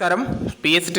നമസ്കാരം. P S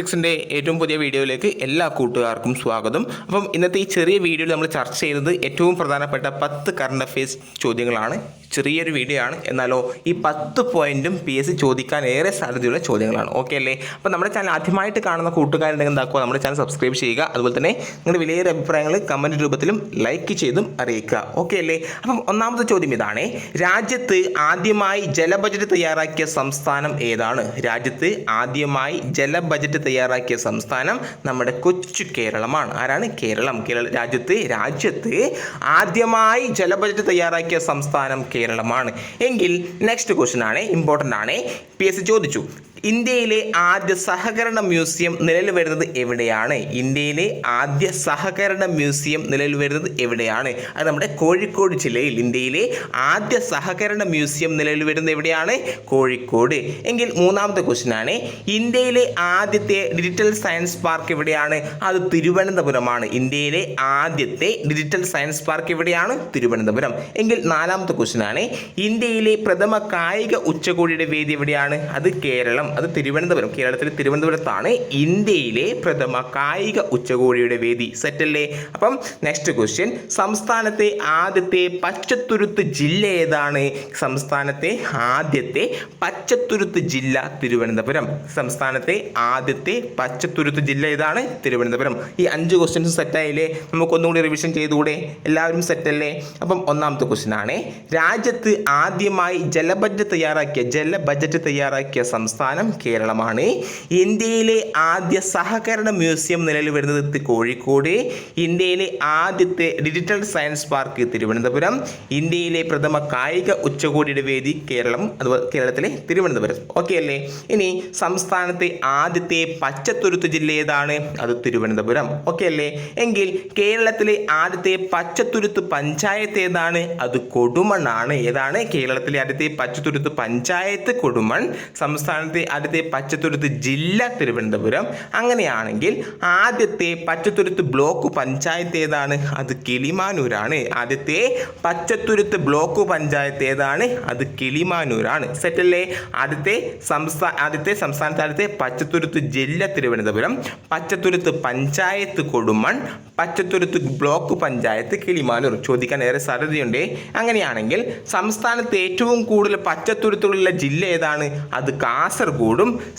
ഏറ്റവും പുതിയ വീഡിയോയിലേക്ക് എല്ലാ കൂട്ടുകാർക്കും സ്വാഗതം. അപ്പം ഇന്നത്തെ ഈ ചെറിയ വീഡിയോയിൽ നമ്മൾ ചർച്ച ചെയ്യുന്നത് ഏറ്റവും പ്രധാനപ്പെട്ട പത്ത് കറണ്ട് അഫയേഴ്സ് ചോദ്യങ്ങളാണ്. ചെറിയൊരു വീഡിയോ ആണ്. എന്നാലോ ഈ പത്ത് പോയിന്റും പി എസ് സി ചോദിക്കാൻ ഏറെ സാധ്യതയുള്ള ചോദ്യങ്ങളാണ്. ഓക്കെ അല്ലേ? അപ്പോൾ നമ്മുടെ ചാനൽ ആദ്യമായിട്ട് കാണുന്ന കൂട്ടുകാരുണ്ടെങ്കിൽ എന്താക്കുക നമ്മുടെ ചാനൽ സബ്സ്ക്രൈബ് ചെയ്യുക. അതുപോലെ തന്നെ നിങ്ങളുടെ വിലയേറെ അഭിപ്രായങ്ങൾ കമന്റ് രൂപത്തിലും ലൈക്ക് ചെയ്തും അറിയിക്കുക. ഓക്കെ അല്ലേ? അപ്പം ഒന്നാമത്തെ ചോദ്യം ഇതാണ്. രാജ്യത്ത് ആദ്യമായി ജല ബജറ്റ് തയ്യാറാക്കിയ സംസ്ഥാനം ഏതാണ്? രാജ്യത്ത് ആദ്യമായി ജല ബജറ്റ് തയ്യാറാക്കിയ സംസ്ഥാനം നമ്മുടെ കൊച്ചു കേരളമാണ്. ആരാണ്? കേരളം. കേരള രാജ്യത്ത് രാജ്യത്ത് ആദ്യമായി ജല ബജറ്റ് തയ്യാറാക്കിയ സംസ്ഥാനം കേരളമാണ്. എങ്കിൽ നെക്സ്റ്റ് ക്വസ്റ്റ്യൻ ആണ് ഇമ്പോർട്ടന്റ് ആണ്. പി എസ് ചോദിച്ചു. ഇന്ത്യയിലെ ആദ്യ സഹകരണ മ്യൂസിയം നിലവിൽ വരുന്നത് എവിടെയാണ്? ഇന്ത്യയിലെ ആദ്യ സഹകരണ മ്യൂസിയം നിലവിൽ വരുന്നത് എവിടെയാണ്? അത് നമ്മുടെ കോഴിക്കോട് ജില്ലയിൽ ഇന്ത്യയിലെ ആദ്യ സഹകരണ മ്യൂസിയം നിലവിൽ വരുന്നത് എവിടെയാണ്? കോഴിക്കോട്. എങ്കിൽ മൂന്നാമത്തെ ക്വസ്റ്റ്യൻ ആണ് ഇന്ത്യയിലെ ആദ്യത്തെ ഡിജിറ്റൽ സയൻസ് പാർക്ക് എവിടെയാണ്? അത് തിരുവനന്തപുരമാണ്. ഇന്ത്യയിലെ ആദ്യത്തെ ഡിജിറ്റൽ സയൻസ് പാർക്ക് എവിടെയാണ്? തിരുവനന്തപുരം. എങ്കിൽ നാലാമത്തെ ക്വസ്റ്റ്യൻ ആണ് ഇന്ത്യയിലെ പ്രഥമ കായിക ഉച്ചകോടിയുടെ വേദി എവിടെയാണ്? അത് കേരളം. അത് തിരുവനന്തപുരം കേരളത്തിലെ തിരുവനന്തപുരത്താണ് ഇന്ത്യയിലെ പ്രഥമ കായിക ഉച്ചകോടിയുടെ വേദി. സെറ്റല്ലേ അപ്പം നെക്സ്റ്റ് ക്വസ്റ്റ്യൻ സംസ്ഥാനത്തെ ആദ്യത്തെ പച്ചത്തുരുത്ത് ജില്ല ഏതാണ്? സംസ്ഥാനത്തെ ആദ്യത്തെ പച്ചത്തുരുത്ത് ജില്ല തിരുവനന്തപുരം. സംസ്ഥാനത്തെ ആദ്യത്തെ പച്ചത്തുരുത്ത് ജില്ല ഏതാണ്? തിരുവനന്തപുരം. ഈ അഞ്ച് ക്വസ്റ്റ്യൻസ് സെറ്റായില്ലേ നമുക്കൊന്നുകൂടി റിവിഷൻ ചെയ്തുകൂടെ? എല്ലാവരും സെറ്റല്ലേ അപ്പം ഒന്നാമത്തെ ക്വസ്റ്റ്യൻ ആണ്. രാജ്യത്ത് ആദ്യമായി ജല ബഡ്ജറ്റ് തയ്യാറാക്കിയ ജല ബഡ്ജറ്റ് തയ്യാറാക്കിയ സംസ്ഥാനം കേരളമാണ്. ഇന്ത്യയിലെ ആദ്യ സഹകരണ മ്യൂസിയം നിലവിൽ വരുന്നത് കോഴിക്കോട്. ഇന്ത്യയിലെ ആദ്യത്തെ ഡിജിറ്റൽ സയൻസ് പാർക്ക് തിരുവനന്തപുരം. ഇന്ത്യയിലെ പ്രഥമ കായിക ഉച്ചകോടിയുടെ വേദി കേരളം അതുപോലെ കേരളത്തിലെ തിരുവനന്തപുരം. ഓക്കെ അല്ലേ? ഇനി സംസ്ഥാനത്തെ ആദ്യത്തെ പച്ചത്തുരുത്ത് ജില്ല ഏതാണ്? അത് തിരുവനന്തപുരം. ഓക്കെ അല്ലേ? എങ്കിൽ കേരളത്തിലെ ആദ്യത്തെ പച്ചത്തുരുത്ത് പഞ്ചായത്ത് ഏതാണ്? അത് കൊടുമണ്ണാണ്. ഏതാണ്? കേരളത്തിലെ ആദ്യത്തെ പച്ചത്തുരുത്ത് പഞ്ചായത്ത് കൊടുമൺ. സംസ്ഥാനത്തെ ആദ്യത്തെ പച്ചത്തുരുത്ത് ജില്ല തിരുവനന്തപുരം. അങ്ങനെയാണെങ്കിൽ ആദ്യത്തെ പച്ചത്തുരുത്ത് ബ്ലോക്ക് പഞ്ചായത്ത് ഏതാണ്? അത് കിളിമാനൂരാണ്. ആദ്യത്തെ പച്ചത്തുരുത്ത് ബ്ലോക്ക് പഞ്ചായത്ത് ഏതാണ്? അത് കിളിമാനൂരാണ്. സെറ്റല്ലേ ആദ്യത്തെ സംസ്ഥാന ആദ്യത്തെ സംസ്ഥാനത്തെ ആദ്യത്തെ പച്ചത്തുരുത്ത് ജില്ല തിരുവനന്തപുരം. പച്ചത്തുരുത്ത് പഞ്ചായത്ത് കൊടുമൺ. പച്ചത്തുരുത്ത് ബ്ലോക്ക് പഞ്ചായത്ത് കിളിമാനൂർ. ചോദിക്കാൻ ഏറെ സാധ്യതയുണ്ട്. അങ്ങനെയാണെങ്കിൽ സംസ്ഥാനത്ത് ഏറ്റവും കൂടുതൽ പച്ചത്തുരുത്തുള്ള ജില്ല ഏതാണ്? അത് കാസർഗോഡും.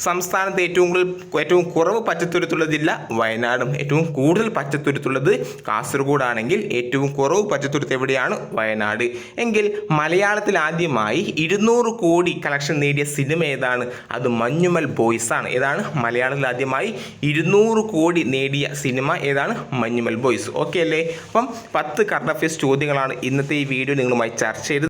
സംസ്ഥാനത്ത് ഏറ്റവും കൂടുതൽ ഏറ്റവും കുറവ് പച്ചത്തുരുത്തുള്ള ജില്ല വയനാടും. ഏറ്റവും കൂടുതൽ പച്ചത്തുരുത്തുള്ളത് കാസർഗോഡാണെങ്കിൽ ഏറ്റവും കുറവ് പച്ചത്തുരുത്ത് എവിടെയാണ്? വയനാട്. എങ്കിൽ മലയാളത്തിൽ ആദ്യമായി ഇരുന്നൂറ് കോടി കളക്ഷൻ നേടിയ സിനിമ ഏതാണ്? അത് മഞ്ഞുമൽ ബോയ്സ് ആണ്. ഏതാണ്? മലയാളത്തിൽ ആദ്യമായി ഇരുന്നൂറ് കോടി നേടിയ സിനിമ ഏതാണ്? മഞ്ഞുമൽ ബോയ്സ് ഓക്കെ അല്ലേ? അപ്പം പത്ത് കറണ്ട് അഫയേഴ്സ് ചോദ്യങ്ങളാണ് ഇന്നത്തെ ഈ വീഡിയോ നിങ്ങളുമായി ചർച്ച ചെയ്തത്.